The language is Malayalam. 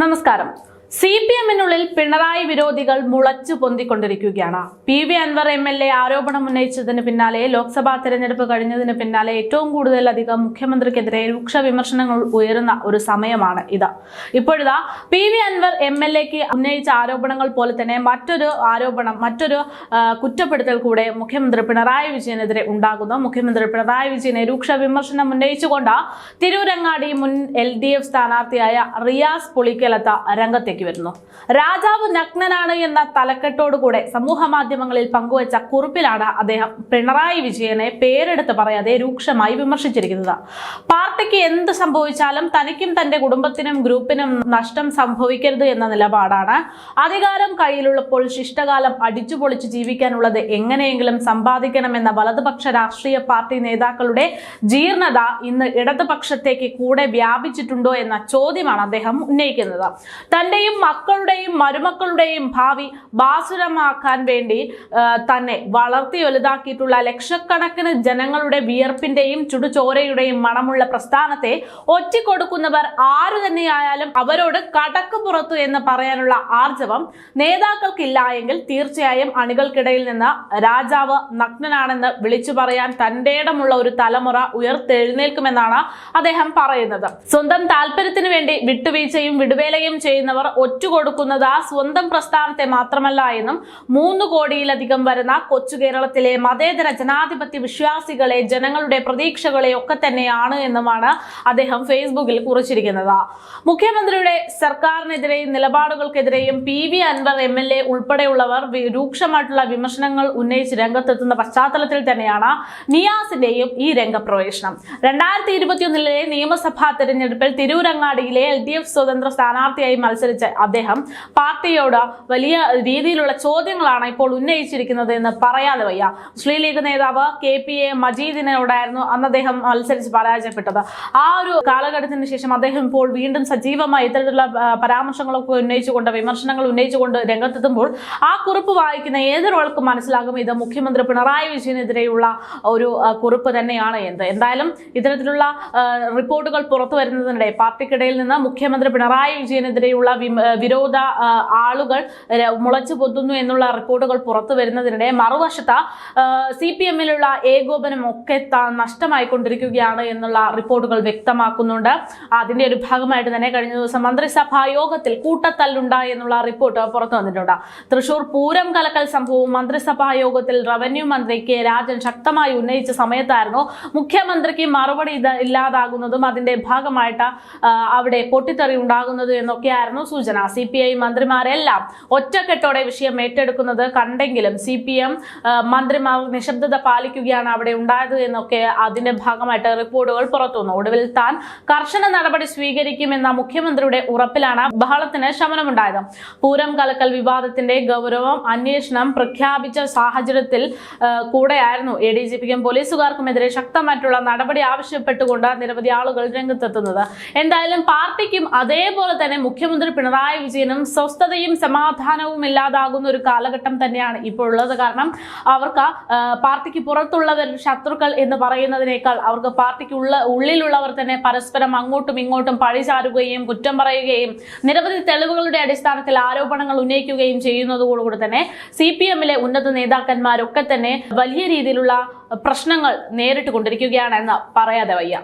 നമസ്കാരം. സി പി എമ്മിനുള്ളിൽ പിണറായി വിരോധികൾ മുളച്ചു പൊന്തിക്കൊണ്ടിരിക്കുകയാണ്. P V Anvar M L A ആരോപണം ഉന്നയിച്ചതിന് പിന്നാലെ ലോക്സഭാ തെരഞ്ഞെടുപ്പ് കഴിഞ്ഞതിന് പിന്നാലെ ഏറ്റവും കൂടുതൽ അധികം മുഖ്യമന്ത്രിക്കെതിരെ രൂക്ഷ വിമർശനങ്ങൾ ഉയരുന്ന ഒരു സമയമാണ് ഇത്. ഇപ്പോഴിതാ P V Anvar M L എക്ക് ഉന്നയിച്ച ആരോപണങ്ങൾ പോലെ തന്നെ മറ്റൊരു ആരോപണം മറ്റൊരു കുറ്റപ്പെടുത്തൽ കൂടെ മുഖ്യമന്ത്രി പിണറായി വിജയനെതിരെ ഉണ്ടാകുന്നു. മുഖ്യമന്ത്രി പിണറായി വിജയനെ രൂക്ഷ വിമർശനം ഉന്നയിച്ചുകൊണ്ട് തിരൂരങ്ങാടി മുൻ എൽ ഡി എഫ് സ്ഥാനാർത്ഥിയായ റിയാസ് പുളിക്കലത്ത രംഗത്തേക്ക് വരുന്നു. രാജാവ് നഗ്നനാണ് എന്ന തലക്കെട്ടോടുകൂടെ സമൂഹ മാധ്യമങ്ങളിൽ പങ്കുവച്ച കുറിപ്പിലാണ് അദ്ദേഹം പിണറായി വിജയനെ പേരെടുത്ത് പറയാതെ രൂക്ഷമായി വിമർശിച്ചിരിക്കുന്നത്. പാർട്ടിക്ക് എന്ത് സംഭവിച്ചാലും തനിക്കും തന്റെ കുടുംബത്തിനും ഗ്രൂപ്പിനും നഷ്ടം സംഭവിക്കരുത് എന്ന നിലപാടാണ്. അധികാരം കയ്യിലുള്ളപ്പോൾ ശിഷ്ടകാലം അടിച്ചുപൊളിച്ച് ജീവിക്കാനുള്ളത് എങ്ങനെയെങ്കിലും സമ്പാദിക്കണമെന്ന വലതുപക്ഷ രാഷ്ട്രീയ പാർട്ടി നേതാക്കളുടെ ജീർണത ഇന്ന് ഇടതുപക്ഷത്തേക്ക് കൂടെ വ്യാപിച്ചിട്ടുണ്ടോ എന്ന ചോദ്യമാണ് അദ്ദേഹം ഉന്നയിക്കുന്നത്. തന്റെയും മക്കളുടെയും മരുമക്കളുടെയും ഭാവി ബാസുരമാക്കാൻ വേണ്ടി തന്നെ വളർത്തി വലുതാക്കിയിട്ടുള്ള ലക്ഷക്കണക്കിന് ജനങ്ങളുടെ വിയർപ്പിന്റെയും ചുടുചോരയുടെയും മണമുള്ള പ്രസ്ഥാനത്തെ ഒറ്റിക്കൊടുക്കുന്നവർ ആരു തന്നെയായാലും അവരോട് കടക്ക് പുറത്തു എന്ന് പറയാനുള്ള ആർജവം നേതാക്കൾക്കില്ല എങ്കിൽ തീർച്ചയായും അണികൾക്കിടയിൽ നിന്ന് രാജാവ് നഗ്നനാണെന്ന് വിളിച്ചു പറയാൻ തന്റെ ഇടമുള്ള ഒരു തലമുറ ഉയർത്തെഴുന്നേൽക്കുമെന്നാണ് അദ്ദേഹം പറയുന്നത്. സ്വന്തം താല്പര്യത്തിന് വേണ്ടി വിട്ടുവീഴ്ചയും വിടുവേലയും ചെയ്യുന്നവർ ഒറ്റുകൊടുക്കുന്നത് സ്വന്തം പ്രസ്ഥാനത്തെ മാത്രമല്ല എന്നും മൂന്ന് കോടിയിലധികം വരുന്ന കൊച്ചു കേരളത്തിലെ മതേതര ജനാധിപത്യ വിശ്വാസികളെ ജനങ്ങളുടെ പ്രതീക്ഷകളെ ഒക്കെ തന്നെയാണ് എന്നുമാണ് അദ്ദേഹം ഫേസ്ബുക്കിൽ കുറിച്ചിരിക്കുന്നത്. മുഖ്യമന്ത്രിയുടെ സർക്കാരിനെതിരെയും നിലപാടുകൾക്കെതിരെയും P V Anvar M L A ഉൾപ്പെടെയുള്ളവർ രൂക്ഷമായിട്ടുള്ള വിമർശനങ്ങൾ ഉന്നയിച്ച് രംഗത്തെത്തുന്ന പശ്ചാത്തലത്തിൽ തന്നെയാണ് നിയാസിന്റെയും ഈ രംഗപ്രവേശനം. രണ്ടായിരത്തി ഇരുപത്തിയൊന്നിലെ നിയമസഭാ തെരഞ്ഞെടുപ്പിൽ തിരൂരങ്ങാടിയിലെ എൽ ഡി എഫ് സ്വതന്ത്ര സ്ഥാനാർത്ഥിയായി മത്സരിച്ച അദ്ദേഹം പാർട്ടിയോട് വലിയ രീതിയിലുള്ള ചോദ്യങ്ങളാണ് ഇപ്പോൾ ഉന്നയിച്ചിരിക്കുന്നത് എന്ന് പറയാതെ വയ്യ. മുസ്ലിം ലീഗ് നേതാവ് കെ പി എ മജീദിനോടായിരുന്നു അന്ന് അദ്ദേഹം മത്സരിച്ച് പരാജയപ്പെട്ടത്. ആ ഒരു കാലഘട്ടത്തിന് ശേഷം അദ്ദേഹം ഇപ്പോൾ വീണ്ടും സജീവമായി ഇത്തരത്തിലുള്ള പരാമർശങ്ങളൊക്കെ ഉന്നയിച്ചുകൊണ്ട് വിമർശനങ്ങൾ ഉന്നയിച്ചുകൊണ്ട് രംഗത്തെത്തുമ്പോൾ ആ കുറിപ്പ് വായിക്കുന്ന ഏതൊരാൾക്കും മനസ്സിലാകും. ഇത് മുഖ്യമന്ത്രി പിണറായി വിജയനെതിരെയുള്ള ഒരു കുറിപ്പ് തന്നെയാണ് എന്ത്. എന്തായാലും ഇത്തരത്തിലുള്ള റിപ്പോർട്ടുകൾ പുറത്തു വരുന്നതിനിടെ പാർട്ടിക്കിടയിൽ നിന്ന് മുഖ്യമന്ത്രി പിണറായി വിജയനെതിരെയുള്ള വിരോധ ആളുകൾ മുളച്ചു പൊത്തുന്നു എന്നുള്ള റിപ്പോർട്ടുകൾ പുറത്തു വരുന്നതിനിടെ മറുവശത്ത് സി പി എമ്മിലുള്ള ഏകോപനം ഒക്കെ നഷ്ടമായിക്കൊണ്ടിരിക്കുകയാണ് എന്നുള്ള റിപ്പോർട്ടുകൾ വ്യക്തമാക്കുന്നുണ്ട്. അതിന്റെ ഒരു ഭാഗമായിട്ട് തന്നെ കഴിഞ്ഞ ദിവസം മന്ത്രിസഭാ യോഗത്തിൽ കൂട്ടത്തല്ലുണ്ടായി എന്നുള്ള റിപ്പോർട്ട് പുറത്തു വന്നിട്ടുണ്ട്. തൃശൂർ പൂരം കലക്കൽ സംഭവം മന്ത്രിസഭാ യോഗത്തിൽ റവന്യൂ മന്ത്രി കെ രാജൻ ശക്തമായി ഉന്നയിച്ച സമയത്തായിരുന്നു മുഖ്യമന്ത്രിക്ക് മറുപടി ഇല്ലാതാകുന്നതും അതിന്റെ ഭാഗമായിട്ട് അവിടെ പൊട്ടിത്തെറി ഉണ്ടാകുന്നതും എന്നൊക്കെയായിരുന്നു സി പി ഐ മന്ത്രിമാരെല്ലാം ഒറ്റക്കെട്ടോടെ വിഷയം ഏറ്റെടുക്കുന്നത് കണ്ടെങ്കിലും സി പി എം മന്ത്രിമാർ നിശബ്ദത പാലിക്കുകയാണ് അവിടെ ഉണ്ടായത് എന്നൊക്കെ അതിന്റെ ഭാഗമായിട്ട് റിപ്പോർട്ടുകൾ പുറത്തു വന്നു. ഒടുവിൽ താൻ കർശന നടപടി സ്വീകരിക്കുമെന്ന മുഖ്യമന്ത്രിയുടെ ഉറപ്പിലാണ് ബഹളത്തിന് ശമനമുണ്ടായത്. പൂരം കലക്കൽ വിവാദത്തിന്റെ ഗൗരവം അന്വേഷണം പ്രഖ്യാപിച്ച സാഹചര്യത്തിൽ കൂടെയായിരുന്നു എ ഡി ജി പിക്കും പോലീസുകാർക്കുമെതിരെ ശക്തമായിട്ടുള്ള നടപടി ആവശ്യപ്പെട്ടുകൊണ്ട് നിരവധി ആളുകൾ രംഗത്തെത്തുന്നത്. എന്തായാലും പാർട്ടിക്കും അതേപോലെ തന്നെ മുഖ്യമന്ത്രി പിണറായി വിജയനും സ്വസ്ഥതയും സമാധാനവും ഇല്ലാതാകുന്ന ഒരു കാലഘട്ടം തന്നെയാണ് ഇപ്പോൾ ഉള്ളത്. കാരണം അവർക്ക് പാർട്ടിക്ക് പുറത്തുള്ളവർ ശത്രുക്കൾ എന്ന് പറയുന്നതിനേക്കാൾ അവർക്ക് പാർട്ടിക്ക് ഉള്ള ഉള്ളിലുള്ളവർ തന്നെ പരസ്പരം അങ്ങോട്ടും ഇങ്ങോട്ടും പഴിചാരുകയും കുറ്റം പറയുകയും നിരവധി തെളിവുകളുടെ അടിസ്ഥാനത്തിൽ ആരോപണങ്ങൾ ഉന്നയിക്കുകയും ചെയ്യുന്നതോടുകൂടി തന്നെ സി പി എമ്മിലെ ഉന്നത നേതാക്കന്മാരൊക്കെ തന്നെ വലിയ രീതിയിലുള്ള പ്രശ്നങ്ങൾ നേരിട്ട് കൊണ്ടിരിക്കുകയാണെന്ന് പറയാതെ വയ്യ.